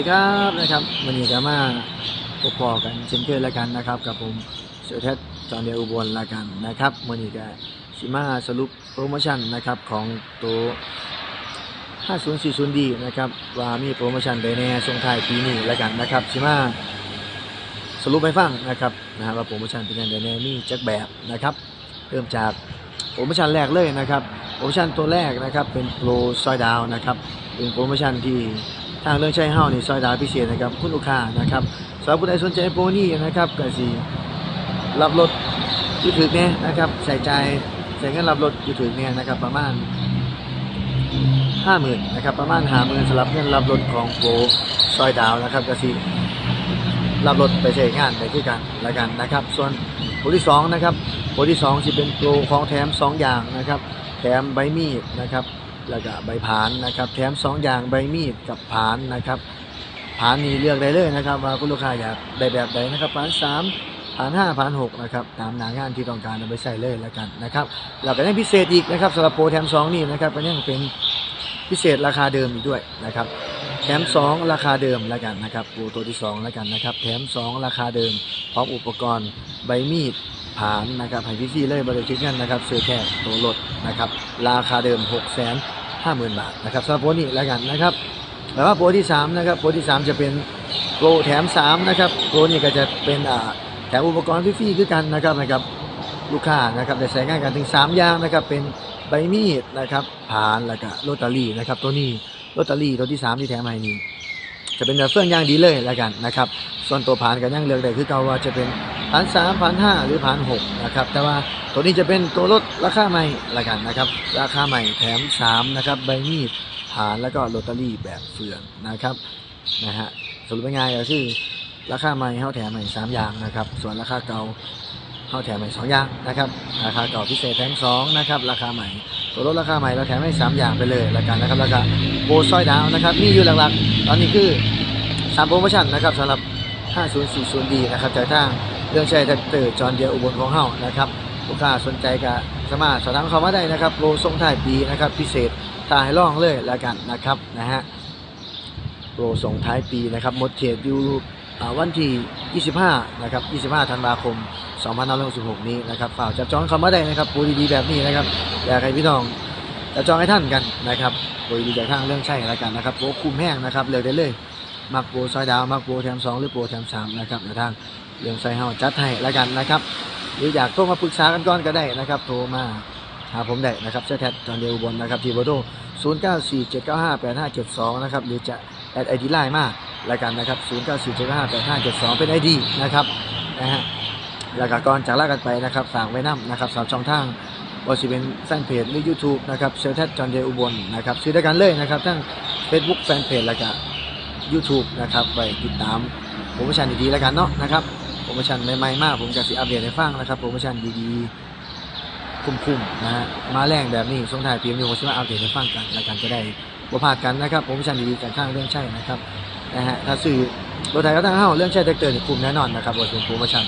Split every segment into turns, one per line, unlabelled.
ดีครับนะครับวันนี้ก็มาพบพอกันเช่นเคยแล้วกันนะครับ กับผมเสือเทสจอนเดียอุบลแล้วกันนะครับวันนี้ก็ชิมาสรุปโปรโมชั่นนะครับของตัว 5040D นะครับว่ามีโปรโมชั่นใดแน่ส่งท้ายปีนี้แล้วกันนะครับชิมาสรุปให้ฟังนะครับนะฮะว่าโปรโมชั่นเป็นยังไงแน่มีจักแบบนะครับเริ่มจากโปรโมชั่นแรกเลยนะครับโปรโมชั่นตัวแรกนะครับเป็นโปรซอยดาวนะครับเป็นโปรโมชั่นที่ ทางเรื่องใช้เฮ้านี่ซอยดาวพิเศษนะครับคุณลูกค้านะครับสำหรับผู้ใดสนใจโปรนี้นะครับก็สิรับรถยู่ถึกเนี่ยนะครับใส่ใจใส่เงินรับรถยู่ถึกเนี่ยนะครับประมาณห้าหมื่นนะครับประมาณห้าหมื่นสำหรับเงินรับรถของโปรซอยดาวนะครับก็สิรับรถไปใช้งานไปที่กันละกันนะครับ ส่วนโปรที่สองนะครับโปรที่สองจะเป็นโปรของแถมสองอย่างนะครับแถมใบมีดนะครับ แล้วก็ใบผานนะครับแถมสองอย่างใบมีดกับผานนะครับผานนี้เลือกได้เลยนะครับ ว่าคุณลูกค้าอยากได้แบบใดนะครับผานสามผานห้าผานหกนะครับตามหนางานที่ต้องการเอาไปใส่เลยแล้วกันนะครับแล้วก็ยังพิเศษอีกนะครับสำหรับโปรแถมสองนี่นะครับก็ยังเป็นพิเศษราคาเดิมอีกด้วยนะครับแถม 2 ราคาเดิมแล้วกันนะครับปูตัวที่2แล้วกันนะครับแถม 2 ราคาเดิมพร้อมอุปกรณ์ใบมีด ผานนะครับให้พี่ซี่เลยบริษัทกันนะครับซื้อแค่ตัวรถนะครับราคาเดิม 6 5 0 0 0 0 บาทนะครับสำหรับโปรนี้แล้วกันนะครับแล้วว่าโปรที่3นะครับโปรที่ 3 จะเป็นโปรแถม3นะครับโปรนี้ก็จะเป็นอ่าแถมอุปกรณ์ฟรีๆคือกันนะครับนะครับลูกค้านะครับได้ใช้งานกันถึง 3 อย่างนะครับเป็นใบมีดนะครับผานแล้วก็โรตารี่นะครับตัวนี้โรตารี่ตัวที่ 3 ที่แถมให้นี้ จะเป็นแบบเฟื่องย่างดีเลยแล้วกันนะครับ ส่วนตัวผ่านก็ยังเลือกได้คือเก่าว่าจะเป็นผ่าน3ผาน5หรือผ่าน6นะครับ แต่ว่าตัวนี้จะเป็นตัวลดราคาใหม่ละกันนะครับ ราคาใหม่แถม3นะครับใบมีดผ่านแล้วก็โรตารี่แบบเฟืองนะครับนะฮะสรุปง่ายๆก็คือราคาใหม่เข้าแถมให้สามอย่างนะครับ ส่วนราคาเก่าเข้าแถมให้สองอย่างนะครับ ราคาเก่าพิเศษแถมสองนะครับ ราคาใหม่ตัวลดราคาใหม่เราแถมให้สามอย่างไปเลยละกันนะครับแล้วก็โบสร้อยดาวนะครับ มีอยู่หลักๆ ตอนนี้คือ สามโปรโมชั่นนะครับสำหรับ 5040D นะครับจากทางเรื่องใช้แท็กเตอร์จอนเดียอุบลของเฮานะครับลูกค้าสนใจก็สามารถสอบถามเข้ามาได้นะครับโปรส่งท้ายปีนะครับ พิเศษตาให้ล่องเลยและกันนะครับนะฮะโปรส่งท้ายปีนะครับหมดเขตอยู่วันที่ 25 นะครับ 25 ธันวาคม 2566 นี้นะครับฝากจับจองเข้ามาได้นะครับโปรดีๆแบบนี้นะครับอยากให้พี่น้องจับจองให้ท่านกันนะครับโปรดีๆจากทางเรื่องใช่แล้วกันนะครับโปรคุ้มแห้งนะครับเลือกได้เลย มักโปรซอยดาวมักโปรแถม2หรือโปรแถม3นะครับในทางเรื่องใส่เฮาจัดให้แล้วกันนะครับ หรืออยากโทรมาปรึกษากันก่อนก็ได้นะครับโทรมาหาผมได้นะครับเสื้อแท็จอนเดียวอุบนนะครับที่เบอร์โทร0947958572 นะครับหรือจะแอดไอดีไลน์มาแล้วกันนะครับ 0947958572 เป็น ID นะครับนะฮะแล้วก็ก่อนจากลากันไปนะครับฝากไว้นํนะครับสำหรับช่องทางว่าสิเป็นแฟนเพจหรือ YouTube นะครับเซลแทจอนเดียอุบลนะครับซื้อด้วยกันเลยนะครับทั้ง Facebook แฟนเพจแล้วก็ YouTube นะครับไปติดตามโปรโมชั่นดีๆแล้วกันเนาะนะครับโปรโมชั่นใหม่ๆมากผมจะสิอัปเดตให้ฟังนะครับโปรโมชั่นดีๆคุ้มๆนะฮะมาแรงแบบนี้ส่งท้ายปีนี้ผมจะมาอัปเดตให้ฟังกันแล้วกันจะได้บ่พลาดกันนะครับโปรโมชั่นดีๆจากข้างเรื่องใช่นะครับนะฮะถ้าซื้อรถไทยก็ตั้งห้าเรื่องใช่แท็กเตอร์นคุ้มแน่นอนนะครับว่าเป็นโปรโมชั่น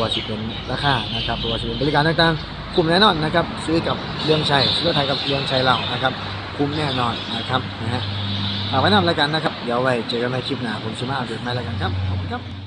ว่าสิเป็นราคานะครับว่าสิเป็นบริการต่างๆคุ้มแน่นอนนะครับซื้อกับเรื่องใช่ซื้อรถไทยกับเรื่องใช่เรานะครับคุ้มแน่นอนนะครับนะฮะ ฝากไว้นำแล้วกันนะครับ เดี๋ยวไว้เจอกันในคลิปหน้าผมชิมาอัปเดตใหม่แล้วกันครับ ขอบคุณครับ